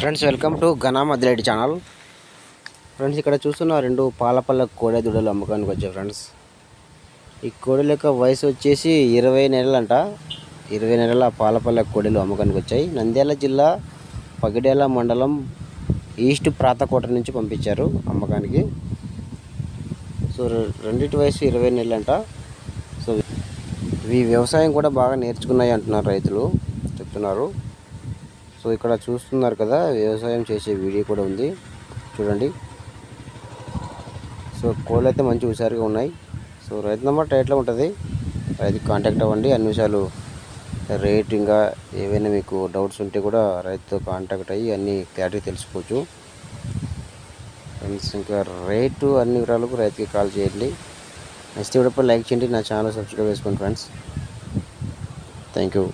Friends welcome to Ghana Madileti channel. Friends ఇక్కడ చూస్తున్న రెండు పాలపల్ల కోడె దుడలు అమ్మకానికి వచ్చాయి ఫ్రెండ్స్. ఈ కోడెల యొక్క వయసు వచ్చేసి ఇరవై నెలలంట. ఇరవై నెలల పాలపల్ల కోడెలు అమ్మకానికి వచ్చాయి. నంద్యాల జిల్లా పగిడేల మండలం ఈస్ట్ ప్రాతకోట నుంచి పంపించారు అమ్మకానికి. సో రెండింటి రెండిటి వయసు ఇరవై నెలలంట. సో ఇవి వ్యవసాయం కూడా బాగా నేర్చుకున్నాయి అంటున్నారు రైతులు చెప్తున్నారు. సో ఇక్కడ చూస్తున్నారు కదా వ్యవసాయం చేసే వీడియో కూడా ఉంది. చూడండి. సో కోళ్ళు అయితే మంచి హుషారుగా ఉన్నాయి. సో రైతు నెంబర్ టైట్లో ఉంటుంది? రైతుకి కాంటాక్ట్ అవ్వండి. అన్ని విషయాలు రేట్ ఇంకా ఏవైనా మీకు డౌట్స్ ఉంటే కూడా రైతుతో కాంటాక్ట్ అయ్యి అన్ని క్లారిటీ తెలుసుకోవచ్చు. ఫ్రెండ్స్ ఇంకా రేటు అన్ని వివరాలకు రైతుకి కాల్ చేయండి. నెక్స్ట్ వీడియోపై లైక్ చేయండి. నా ఛానల్ సబ్స్క్రైబ్ చేసుకోండి ఫ్రెండ్స్. Thank you